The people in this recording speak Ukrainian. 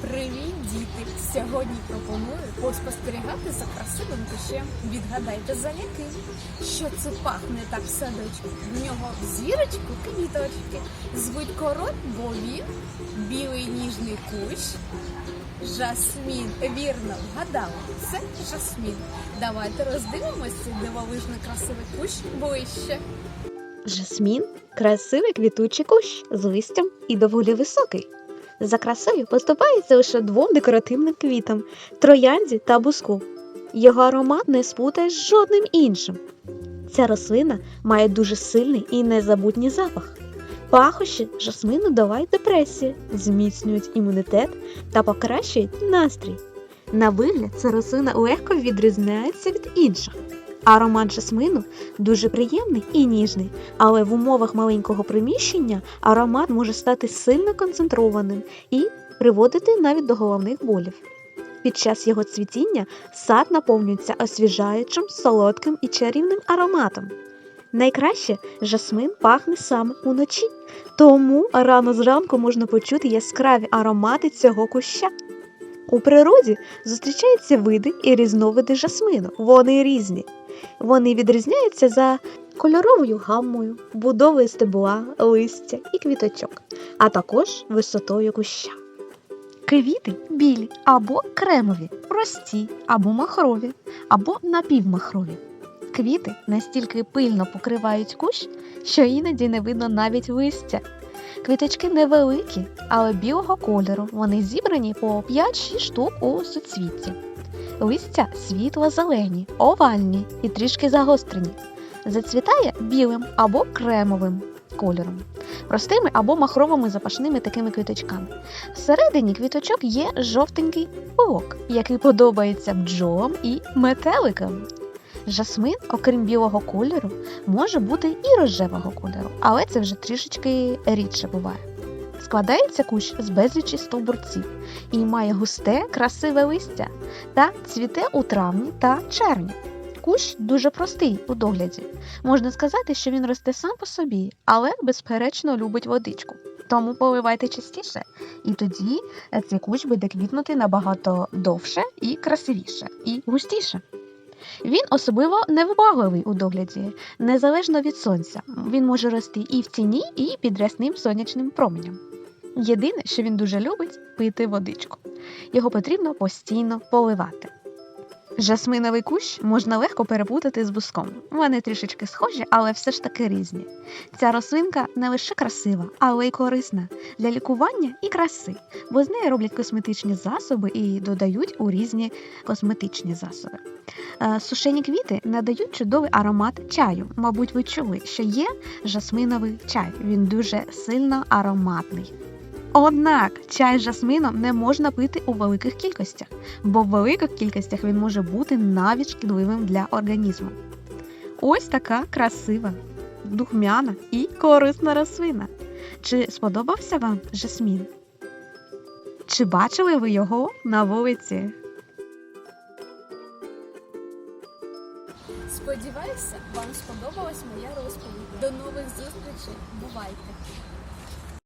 Привіт, діти! Сьогодні пропоную поспостерігати за красивим кущем. Відгадайте за яким. Що це пахне так в садочку? В нього зірочку квіточки. Звуть король, бо він білий ніжний кущ. Жасмін, вірно, вгадали. Це жасмін. Давайте роздивимося цей дивовижно красивий кущ ближче. Жасмін красивий квітучий кущ з листям і доволі високий. За красою поступається лише двом декоративним квітам троянді та буску. Його аромат не спутаєш з жодним іншим. Ця рослина має дуже сильний і незабутній запах. Пахощі жасмину долають депресію, зміцнюють імунітет та покращують настрій. На вигляд ця рослина легко відрізняється від інших. Аромат жасмину дуже приємний і ніжний, але в умовах маленького приміщення аромат може стати сильно концентрованим і приводити навіть до головних болів. Під час його цвітіння сад наповнюється освіжаючим, солодким і чарівним ароматом. Найкраще жасмин пахне саме уночі, тому рано зранку можна почути яскраві аромати цього куща. У природі зустрічаються види і різновиди жасмину. Вони різні. Вони відрізняються за кольоровою гаммою, будовою стебла, листя і квіточок, а також висотою куща. Квіти білі або кремові, прості або махрові, або напівмахрові. Квіти настільки пильно покривають кущ, що іноді не видно навіть листя. Квіточки невеликі, але білого кольору. Вони зібрані по 5-6 штук у суцвітті. Листя світло-зелені, овальні і трішки загострені. Зацвітає білим або кремовим кольором, простими або махровими запашними такими квіточками. Всередині квіточок є жовтенький пилок, який подобається бджолам і метеликам. Жасмин, окрім білого кольору, може бути і рожевого кольору, але це вже трішечки рідше буває. Складається кущ з безлічі стовбурців і має густе, красиве листя та цвіте у травні та червні. Кущ дуже простий у догляді. Можна сказати, що він росте сам по собі, але безперечно любить водичку. Тому поливайте частіше, і тоді е, цей кущ буде квітнути набагато довше і красивіше, і густіше. Він особливо невибагливий у догляді, незалежно від сонця. Він може рости і в тіні, і під рясним сонячним променем. Єдине, що він дуже любить пити водичку. Його потрібно постійно поливати. Жасминовий кущ можна легко перепутати з буском. Вони трішечки схожі, але все ж таки різні. Ця рослинка не лише красива, але й корисна для лікування і краси, бо з неї роблять косметичні засоби і додають у різні косметичні засоби. Е, Сушені квіти надають чудовий аромат чаю. Мабуть, ви чули, що є жасминовий чай. Він дуже сильно ароматний. Однак чай з жасмином не можна пити у великих кількостях, бо в великих кількостях він може бути навіть шкідливим для організму. Ось така красива, духмяна і корисна рослина. Чи сподобався вам жасмін? Чи бачили ви його на вулиці? Сподіваюся, вам сподобалась моя розповідь. До нових зустрічей. Бувайте!